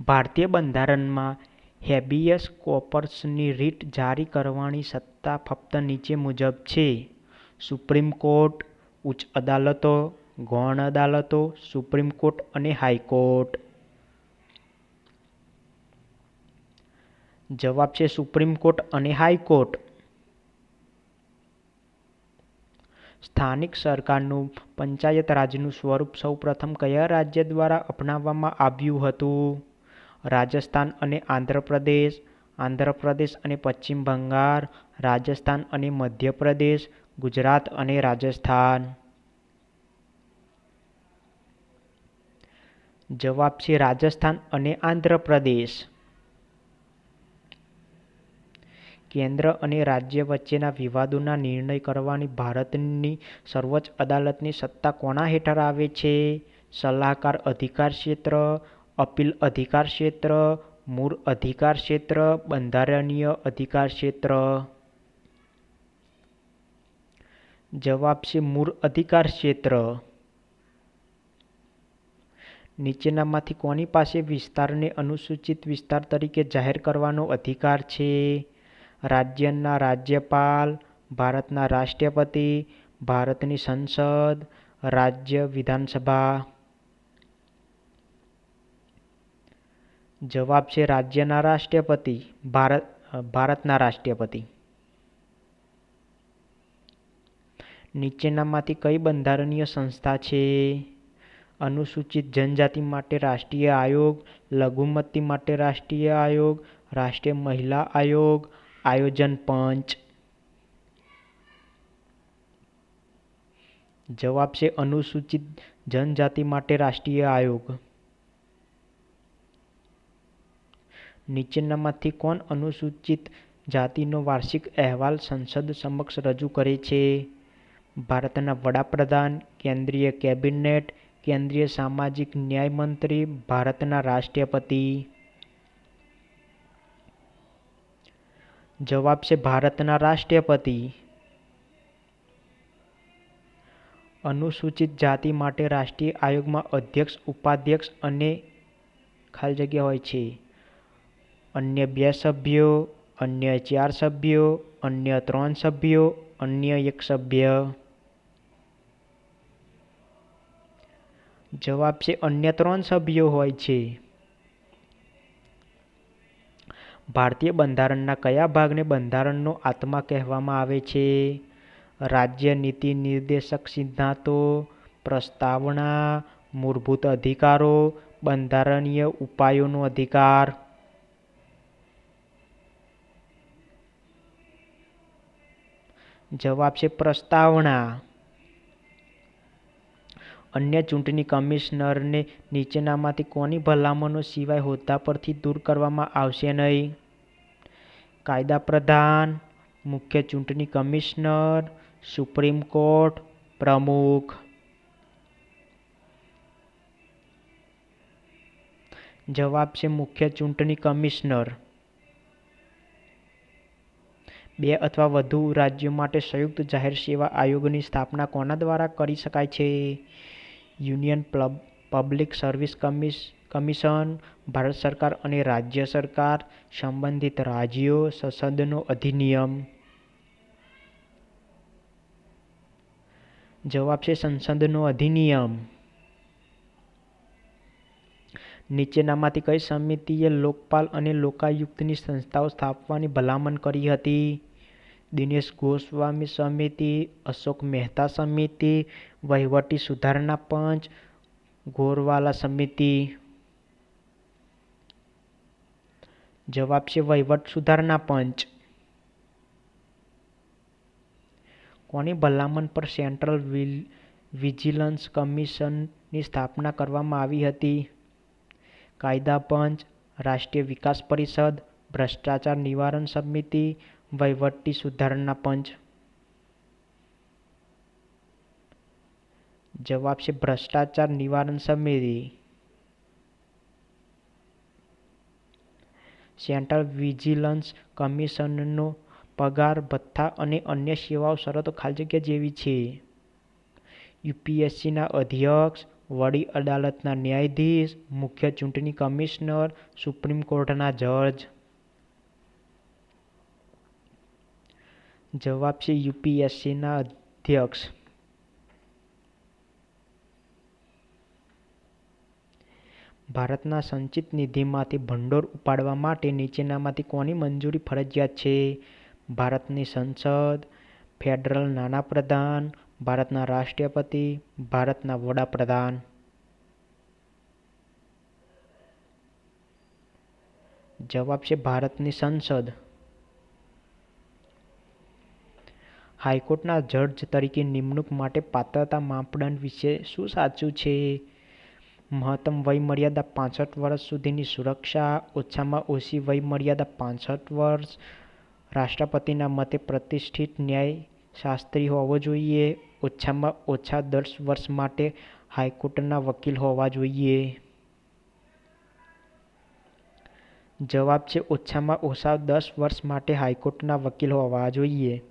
ભારતીય બંધારણમાં હેબિયસ કોર્પસની રીટ જારી કરવાની સત્તા ફક્ત નીચે મુજબ છે. સુપ્રીમ કોર્ટ, ઉચ્ચ અદાલતો, ગૌણ અદાલતો, સુપ્રીમ કોર્ટ અને હાઈકોર્ટ. જવાબ છે સુપ્રીમ કોર્ટ અને હાઈકોર્ટ. સ્થાનિક સરકારનું પંચાયત રાજનું સ્વરૂપ સૌપ્રથમ કયા રાજ્ય દ્વારા અપનાવવામાં આવ્યું હતું? રાજસ્થાન અને આંધ્રપ્રદેશ આંધ્રપ્રદેશ અને પશ્ચિમ બંગાળ, રાજસ્થાન અને મધ્યપ્રદેશ, ગુજરાત અને રાજસ્થાન. જવાબ છે રાજસ્થાન અને આંધ્રપ્રદેશ. કેન્દ્ર અને રાજ્ય વચ્ચેના વિવાદોના નિર્ણય કરવાની ભારતની સર્વોચ્ચ અદાલતની સત્તા કોના હેઠળ આવે છે? સલાહકાર અધિકાર ક્ષેત્ર અપીલ અધિકાર ક્ષેત્ર મૂળ અધિકાર ક્ષેત્ર, બંધારણીય અધિકાર ક્ષેત્ર. જવાબ છે મૂળ અધિકાર ક્ષેત્ર. નીચેનામાંથી કોની પાસે વિસ્તારને અનુસૂચિત વિસ્તાર તરીકે જાહેર કરવાનો અધિકાર છે? રાજ્યના રાજ્યપાલ, ભારતના રાષ્ટ્રપતિ, ભારતની સંસદ, રાજ્ય વિધાનસભા. જવાબ છે રાજ્યના રાષ્ટ્રપતિ, ભારત, ભારતના રાષ્ટ્રપતિ. નીચેનામાંથી કઈ બંધારણીય સંસ્થા છે? અનુસૂચિત જનજાતિ માટે રાષ્ટ્રીય આયોગ, લઘુમતી માટે રાષ્ટ્રીય આયોગ, રાષ્ટ્રીય મહિલા આયોગ, આયોજન પંચ. જવાબ છે અનુસૂચિત જનજાતિ માટે રાષ્ટ્રીય આયોગ. નીચેનામાંથી કોણ અનુસૂચિત જાતિનો વાર્ષિક અહેવાલ સંસદ સમક્ષ રજૂ કરે છે? ભારતના વડાપ્રધાન, કેન્દ્રીય કેબિનેટ, કેન્દ્રીય સામાજિક ન્યાય મંત્રી, ભારતના રાષ્ટ્રપતિ. જવાબ છે ભારતના રાષ્ટ્રપતિ. અનુસૂચિત જાતિ માટે રાષ્ટ્રીય આયોગમાં અધ્યક્ષ, ઉપાધ્યક્ષ અને ખાલી જગ્યા હોય છે. અન્ય બે સભ્યો, અન્ય ચાર સભ્યો, અન્ય ત્રણ સભ્યો, અન્ય એક સભ્ય. જવાબ છે, અન્ય ત્રણ સભ્યો હોય છે. ભારતીય બંધારણના કયા ભાગને બંધારણનો આત્મા કહેવામાં આવે છે? રાજ્ય નીતિ નિર્દેશક સિદ્ધાંતો, પ્રસ્તાવના, મૂળભૂત અધિકારો, બંધારણીય ઉપાયોનો અધિકાર. જવાબ છે પ્રસ્તાવના. અન્ય ચૂંટણી કમિશનરને નીચેનામાંથી કોની ભલામણો સિવાય હોદ્દા પરથી દૂર કરવામાં આવશે નહીં? કાયદા પ્રધાન, મુખ્ય ચૂંટણી કમિશનર, સુપ્રીમ કોર્ટ, પ્રમુખ. જવાબ છે મુખ્ય ચૂંટણી કમિશનર. બે અથવા વધુ રાજ્યો માટે સંયુક્ત જાહેર સેવા આયોગની સ્થાપના કોના દ્વારા કરી શકાય છે? Union Public Service Commission, Bharat સરકાર અને રાજ્ય સરકાર સંબંધિત રાજ્યો સંસદનો અધિનિયમ. જવાબ છે સંસદનો અધિનિયમ. નીચેનામાંથી કઈ સમિતિએ લોકપાલ અને લોકાયુક્તની સંસ્થાઓ સ્થાપવાની ભલામણ કરી હતી? દિનેશ ગોસ્વામી સમિતિ, અશોક મહેતા સમિતિ, વહીવટી સુધારણા પંચ, ગોરવાલા સમિતિ. જવાબ છે વહીવટ સુધારણા પંચ. કોની ભલામણ પર સેન્ટ્રલ વિજિલન્સ કમિશનની સ્થાપના કરવામાં આવી હતી? કાયદા પંચ, રાષ્ટ્રીય વિકાસ પરિષદ, ભ્રષ્ટાચાર નિવારણ સમિતિ વહીવટી સુધારણા પંચ. જવાબ છે ભ્રષ્ટાચાર નિવારણ સમિતિ. સેન્ટ્રલ વિજિલન્સ કમિશનનો પગાર, ભથ્થા અને અન્ય સેવાઓ શરતો ખાલી જગ્યા જેવી છે. યુપીએસસીના અધ્યક્ષ, વડી અદાલતના ન્યાયાધીશ, મુખ્ય ચૂંટણી કમિશનર, સુપ્રીમ કોર્ટના જજ. જવાબ છે યુપીએસસીના અધ્યક્ષ. ભારતના સંચિત નિધિમાંથી ભંડોળ ઉપાડવા માટે નીચેનામાંથી કોની મંજૂરી ફરજિયાત છે? ભારતની સંસદ, ફેડરલ નાના પ્રધાન, ભારતના રાષ્ટ્રપતિ, ભારતના વડાપ્રધાન. જવાબ છે ભારતની સંસદ. હાઈકોર્ટના જજ તરીકે નિમણૂક માટે પાત્રતા માપદંડ વિશે શું સાચું છે? મહત્તમ વયમર્યાદા પાંસઠ વર્ષ સુધીની સુરક્ષા, ઓછામાં ઓછી વયમર્યાદા પાંસઠ વર્ષ, રાષ્ટ્રપતિના મતે પ્રતિષ્ઠિત ન્યાયશાસ્ત્રી હોવો જોઈએ, ઓછામાં ઓછા દસ વર્ષ માટે હાઈકોર્ટના વકીલ હોવા જોઈએ. જવાબ છે, ઓછામાં ઓછા દસ વર્ષ માટે હાઈકોર્ટના વકીલ હોવા જોઈએ.